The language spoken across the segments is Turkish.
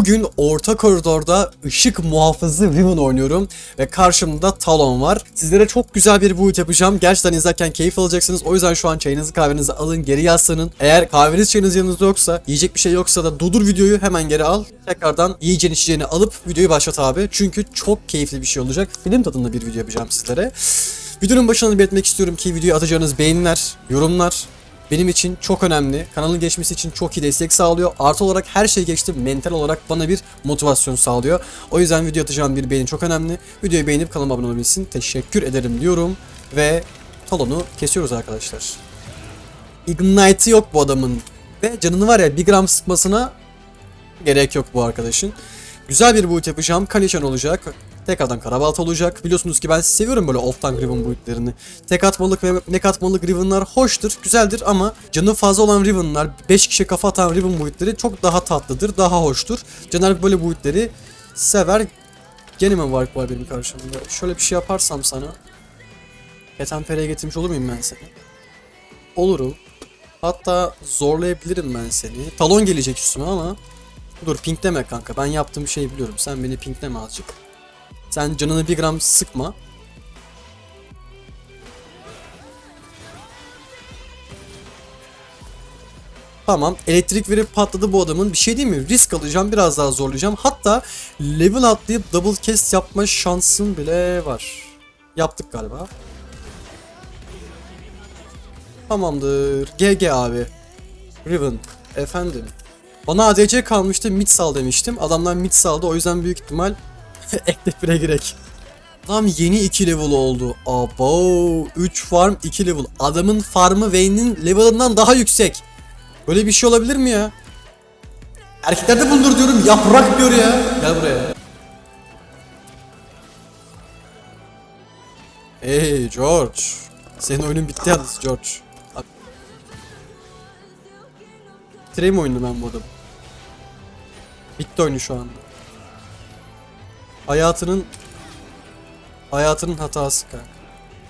Bugün orta koridorda ışık muhafızı Riven oynuyorum ve karşımda Talon var. Sizlere çok güzel bir build yapacağım. Gerçekten izlerken keyif alacaksınız. O yüzden şu an çayınızı kahvenizi alın geri yaslanın. Eğer kahveniz çayınız yanınızda yoksa, yiyecek bir şey yoksa da dudur videoyu hemen geri al. Tekrardan yiyeceğini içeceğini alıp videoyu başlat abi. Çünkü çok keyifli bir şey olacak. Film tadında bir video yapacağım sizlere. Videonun başına belirtmek istiyorum ki videoyu atacağınız beğeniler, yorumlar, benim için çok önemli. Kanalın geçmesi için çok iyi destek sağlıyor. Artı olarak her şey geçti. Mental olarak bana bir motivasyon sağlıyor. O yüzden video atacağım bir beğeni çok önemli. Videoyu beğenip kanalıma abone olabilirsin. Teşekkür ederim diyorum. Ve talonu kesiyoruz arkadaşlar. Ignite'ı yok bu adamın. Ve canını var ya bir gram sıkmasına gerek yok bu arkadaşın. Güzel bir boot yapacağım. Kanishan olacak. Tekrardan Karabalt olacak. Biliyorsunuz ki ben seviyorum böyle off tank Riven bootlerini. Tek atmalık ve nek atmalık Riven'lar hoştur, güzeldir ama canı fazla olan Riven'lar, 5 kişi kafa atan Riven bootleri çok daha tatlıdır, daha hoştur. Caner böyle bootleri sever. Gene mi var benim karşımda? Şöyle bir şey yaparsam sana. Ketenpere'ye getirmiş olur muyum ben seni? Olurum. Hatta zorlayabilirim ben seni. Talon gelecek üstüme ama Dur pinkleme kanka. Ben yaptığım şeyi biliyorum. Sen beni pinkleme azıcık. Sen canını bir gram sıkma. Tamam. Elektrik verip patladı bu adamın. Bir şey değil mi? Risk alacağım. Biraz daha zorlayacağım. Hatta level atlayıp double cast yapma şansım bile var. Yaptık galiba. Tamamdır. GG abi. Riven. Efendim. Bana ADC kalmıştı mid sal demiştim. Adamlar mid saldı o yüzden büyük ihtimal ekle bire girek. Adam yeni 2 level oldu. Abo 3 farm 2 level. Adamın farmı Vayne'in level'ından daha yüksek. Böyle bir şey olabilir mi ya? Erkeklerde bulunur diyorum yaprak diyor ya. Gel buraya. Hey George. Senin oyunun bitti yalnız George. Bitireyim oyunu ben bu adamı. Bitti oyunu şu anda. Hayatının hayatının hatası kanka.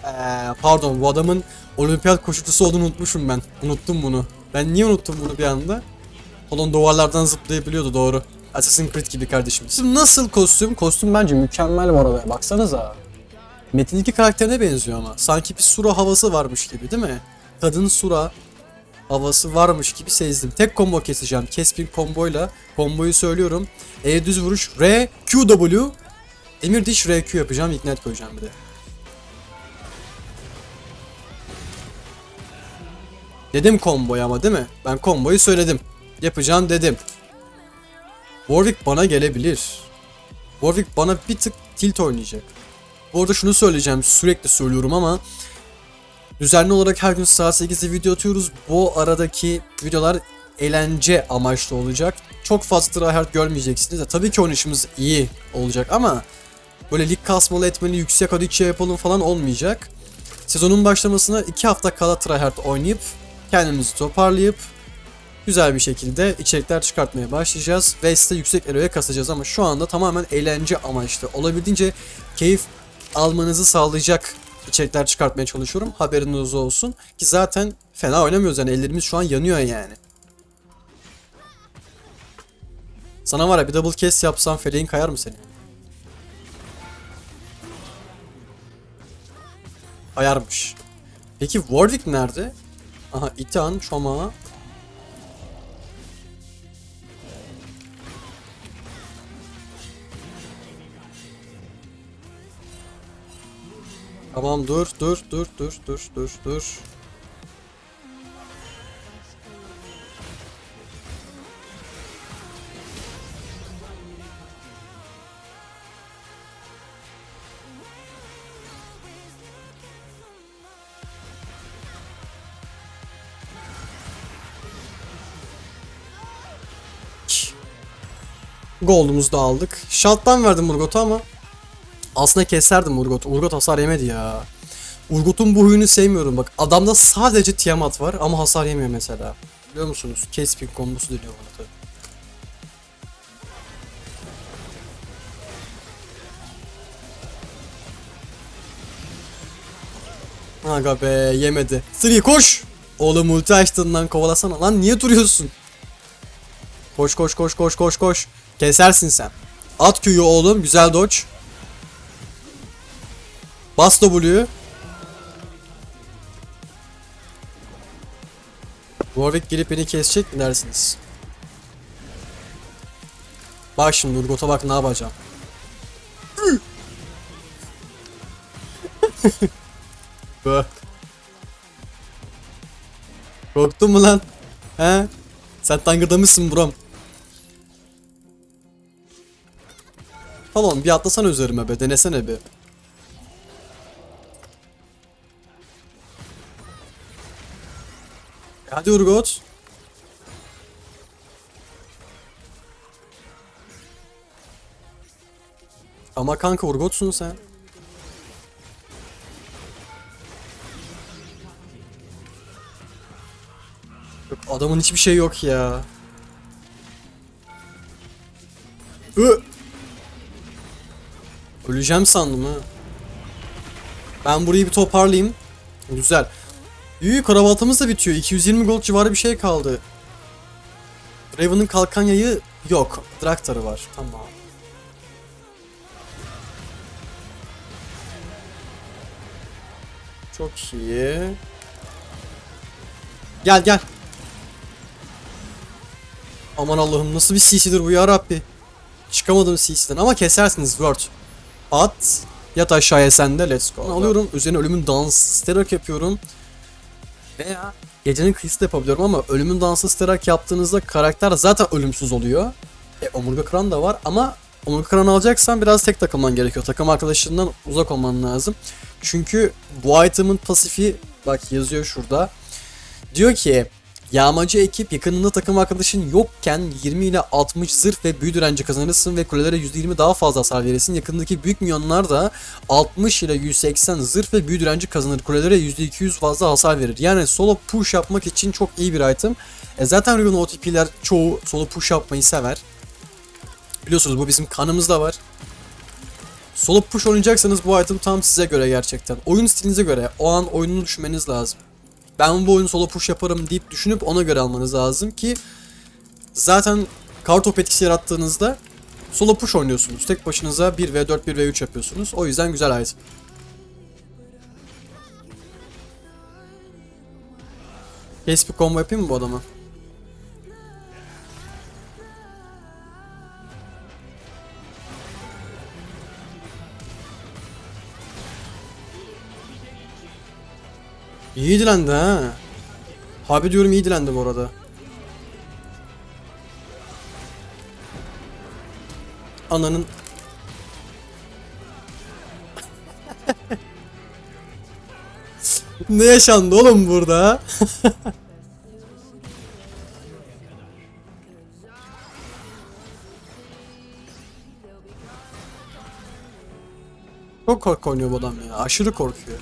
Ee, pardon bu adamın olimpiyat koşucusu olduğunu unutmuşum ben. Unuttum bunu. Ben niye unuttum bunu bir anda? Olan duvarlardan zıplayabiliyordu doğru. Assassin's Creed gibi kardeşim. Şimdi nasıl kostüm? Kostüm bence mükemmel bu arada. Baksanıza. Metin 2 karakterine benziyor ama. Sanki bir Sura havası varmış gibi değil mi? Kadın Sura, havası varmış gibi sezdim. Tek combo keseceğim. Kespin komboyla komboyu söylüyorum. E düz vuruş R Q W Emir diş Q yapacağım. Ignite koyacağım bir de. Dedim komboyu ama değil mi? Ben komboyu söyledim. Yapacağım dedim. Warwick bana gelebilir. Warwick bana bir tık tilt oynayacak. Bu arada şunu söyleyeceğim. Sürekli söylüyorum ama Düzenli olarak her gün saat 8'de video atıyoruz. Bu aradaki videolar eğlence amaçlı olacak. Çok fazla tryhard görmeyeceksiniz. Tabii ki oynayışımız iyi olacak ama böyle lig kasmalı etmeli yüksek hadi içe yapalım falan olmayacak. Sezonun başlamasına 2 hafta kala tryhard oynayıp kendimizi toparlayıp güzel bir şekilde içerikler çıkartmaya başlayacağız. Ve size yüksek eloya kasacağız ama şu anda tamamen eğlence amaçlı. Olabildiğince keyif almanızı sağlayacak içerikler çıkartmaya çalışıyorum. Haberiniz olsun. Ki zaten fena oynamıyoruz yani ellerimiz şu an yanıyor yani. Sana var ya bir double case yapsam feleğin kayar mı seni? Kayarmış. Peki Warwick nerede? Aha İtan, Çoma. Tamam dur dur dur dur dur dur dur. Gold'umuzu da aldık. Shot'tan verdim Murgot'a ama aslında keserdim Urgot. Urgot hasar yemedi ya. Urgot'un bu huyunu sevmiyorum bak. Adamda sadece Tiamat var ama hasar yemiyor mesela. Biliyor musunuz? Kespin kombosu deniyor bana tabii. Aga be yemedi. Sri koş. Oğlum ulti açtığından kovalasana lan niye duruyorsun? Koş koş koş koş koş koş. Kesersin sen. At Q'yu oğlum. Güzel dodge. Bas W'yu. Warwick gelip beni kesecek mi dersiniz? Bak şimdi Urgot'a bak ne yapacağım. Bak. Korktun mu lan? He? Sen tangırdamışsın buram. Tamam bir atlasana üzerime be denesene be. Hadi Urgot. Ama kanka Urgot'sun sen. Yok adamın hiçbir şey yok ya. Ö! Öleceğim sandım ha. Ben burayı bir toparlayayım. Güzel. Yuh karabaltamız da bitiyor. 220 gold civarı bir şey kaldı. Raven'ın kalkan yayı yok. Draktar'ı var. Tamam. Çok iyi. Gel gel. Aman Allah'ım nasıl bir CC'dir bu ya Rabbi. Çıkamadım CC'den ama kesersiniz Word. At. Yat aşağıya sen de let's go. Alıyorum üzerine ölümün dansı sterak yapıyorum. Veya gecenin kıyısı da yapabiliyorum ama ölümün dansı sterak yaptığınızda karakter zaten ölümsüz oluyor. E omurga kıran da var ama omurga kıran alacaksan biraz tek takılman gerekiyor. Takım arkadaşlarından uzak olman lazım. Çünkü bu item'ın pasifi bak yazıyor şurada. Diyor ki Yağmacı ekip yakınında takım arkadaşın yokken 20 ile 60 zırh ve büyü direnci kazanırsın ve kulelere %20 daha fazla hasar verirsin. Yakındaki büyük minyonlar da 60 ile 180 zırh ve büyü direnci kazanır. Kulelere %200 fazla hasar verir. Yani solo push yapmak için çok iyi bir item. E zaten Riven OTP'ler çoğu solo push yapmayı sever. Biliyorsunuz bu bizim kanımızda var. Solo push oynayacaksanız bu item tam size göre gerçekten. Oyun stilinize göre o an oyununu düşünmeniz lazım ben bu oyunu solo push yaparım deyip düşünüp ona göre almanız lazım ki zaten kartop etkisi yarattığınızda solo push oynuyorsunuz. Tek başınıza 1v4 1v3 yapıyorsunuz. O yüzden güzel item. Case bir combo yapayım mı bu adama? İyi dilendi ha. Harbi diyorum iyi dilendi bu arada. Ananın... ne yaşandı oğlum burada? Çok kork oynuyor bu adam ya. Aşırı korkuyor.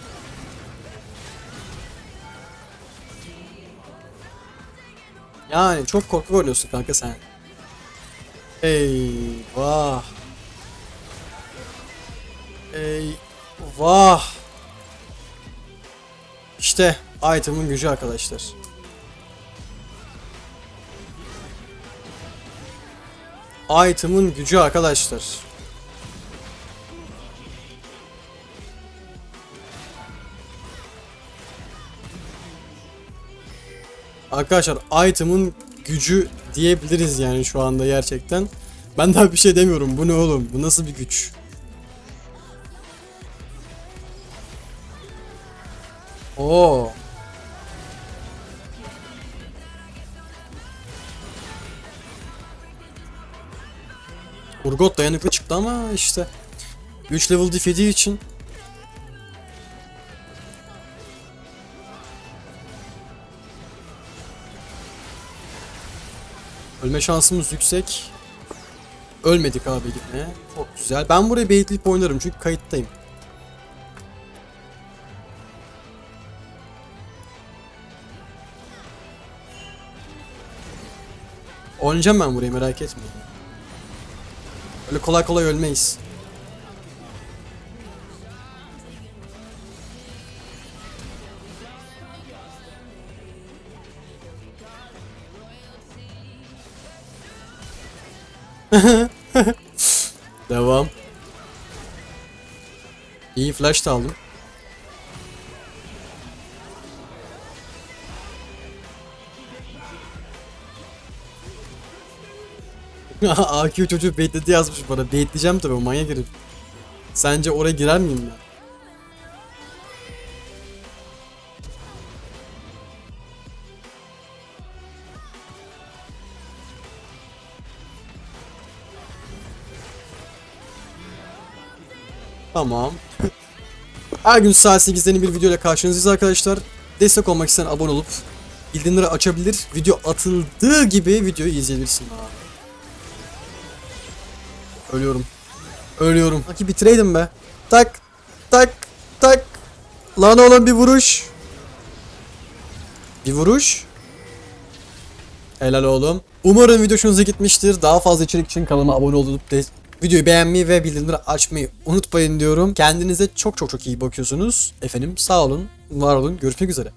Yani çok korkak oynuyorsun kanka sen. Eyvah. Eyvah. İşte item'ın gücü arkadaşlar. Item'ın gücü arkadaşlar. Arkadaşlar item'ın gücü diyebiliriz yani şu anda gerçekten. Ben daha bir şey demiyorum. Bu ne oğlum? Bu nasıl bir güç? Oo. Urgot dayanıklı çıktı ama işte 3 level diff yediği için Ölme şansımız yüksek. Ölmedik abi yine. Çok güzel. Ben burayı baitleyip oynarım çünkü kayıttayım. Oynayacağım ben burayı merak etmeyin. Öyle kolay kolay ölmeyiz. Devam. İyi flash da aldım. AQ çocuğu bekledi yazmış bana. Bekleyeceğim tabii o manyak herif. Sence oraya girer miyim ben? Tamam. Her gün saat 8'de yeni bir video ile karşınızdayız arkadaşlar. Destek olmak isteyen abone olup bildirimleri açabilir. Video atıldığı gibi videoyu izleyebilirsin. Ölüyorum. Ölüyorum. Haki bitireydim be. Tak. Tak. Tak. Lan oğlum bir vuruş. Bir vuruş. Helal oğlum. Umarım video hoşunuza gitmiştir. Daha fazla içerik için kanalıma abone olup de videoyu beğenmeyi ve bildirimleri açmayı unutmayın diyorum. Kendinize çok çok çok iyi bakıyorsunuz. Efendim sağ olun, var olun. Görüşmek üzere.